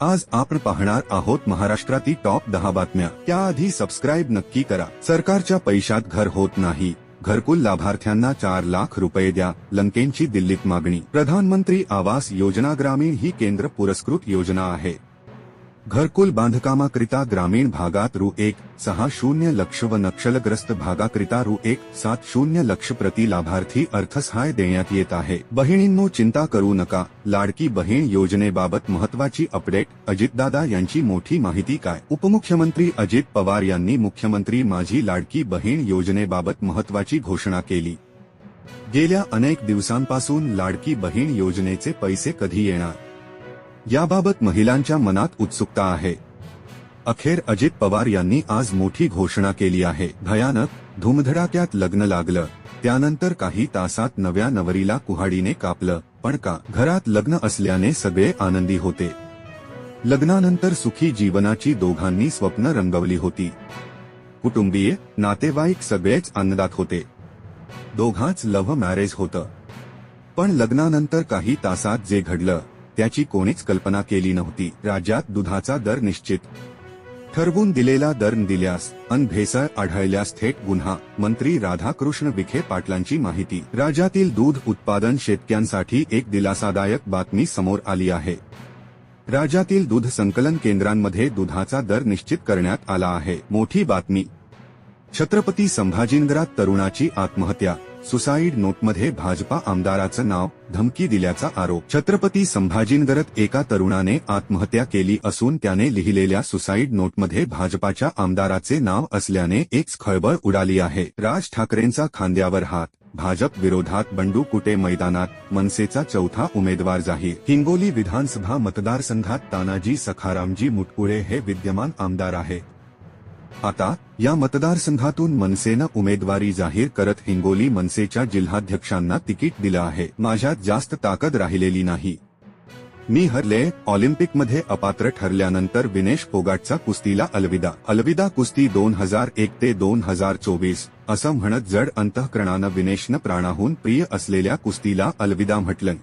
आज आपण पाहणार आहोत महाराष्ट्रातील टॉप दहा बातम्या. त्याआधी सबस्क्राईब नक्की करा. सरकारच्या पैशात घर होत नाही. घरकुल लाभार्थ्यांना चार लाख रुपये द्या. लंकेंची दिल्लीत मागणी. प्रधानमंत्री आवास योजना ग्रामीण ही केंद्र पुरस्कृत योजना आहे. घरकुल बांधकामाकरिता ग्रामीण भागात रु एक सहा शून्य लक्ष व नक्षलग्रस्त भागाकरिता रु एक सात शून्य लक्ष प्रति लाभार्थी अर्थसहाय्य देण्यात येत आहे. बहिणींनो चिंता करू नका. लाडकी बहीण योजनेबाबत महत्वाची अपडेट अजितदादा यांची मोठी माहिती काय? उपमुख्यमंत्री अजित पवार यांनी मुख्यमंत्री माझी लाडकी बहीण योजनेबाबत महत्वाची घोषणा केली. गेल्या अनेक दिवसांपासून लाडकी बहीण योजनेचे पैसे कधी येणार? याबाबत महिलांच्या मनात उत्सुकता आहे. अखेर अजित पवार यांनी आज मोठी घोषणा केली आहे. भयानक धुमधडाक्यात लग्न लागलं. त्यानंतर काही तासात नव्या नवरीला कुहाडीने कापलं. पण का? घरात लग्न असल्याने सगळे आनंदी होते. लग्नानंतर सुखी जीवनाची दोघांनी स्वप्न रंगवली होती. कुटुंबीय नातेवाईक सगळेच आनंदात होते. दोघांच लव्ह मॅरेज होतं. पण लग्नानंतर काही तासात जे घडलं त्याची कोणीच कल्पना केली नव्हती. राज्यात दुधाचा दर निश्चित. ठरवून दिलेला दर दिल्यास अन भेसळ आढळल्यास थेट गुन्हा मंत्री राधाकृष्ण विखे पाटलांची माहिती. राज्यातील दूध उत्पादन शेतक्यांसाठी एक दिलासादायक बातमी समोर आली आहे. राज्यातील दूध संकलन केंद्रांमध्ये दुधाचा दर निश्चित करण्यात आला आहे. मोठी बातमी. छत्रपती संभाजीनगरात तरुणाची आत्महत्या. सुसाईड नोटमध्ये भाजपा आमदाराचं नाव धमकी दिल्याचा आरोप. छत्रपती संभाजीनगरात एका तरुणाने आत्महत्या केली असून त्याने लिहिलेल्या सुसाईड नोटमध्ये भाजपाच्या आमदाराचे नाव असल्याने एक खळबळ उडाली आहे. राज ठाकरेंचा खांद्यावर हात. भाजप विरोधात बंडू कुटे मैदानात मनसेचा चौथा उमेदवार जाहीर. हिंगोली विधानसभा मतदारसंघात तानाजी सखारामजी मुटकुळे हे विद्यमान आमदार आहे. आता या मतदारसंघातून मनसेनं उमेदवारी जाहीर करत हिंगोली मनसेच्या जिल्हाध्यक्षांना तिकीट दिलं आहे. माझ्यात जास्त ताकद राहिलेली नाही. मी हरले ऑलिम्पिकमध्ये अपात्र ठरल्यानंतर विनेश फोगाटचा कुस्तीला अलविदा. अलविदा कुस्ती दोन हजार एक ते दोन हजार चोवीस असं म्हणत जड अंतःकरणानं विनेशनं प्राणाहून प्रिय असलेल्या कुस्तीला अलविदा म्हटलं.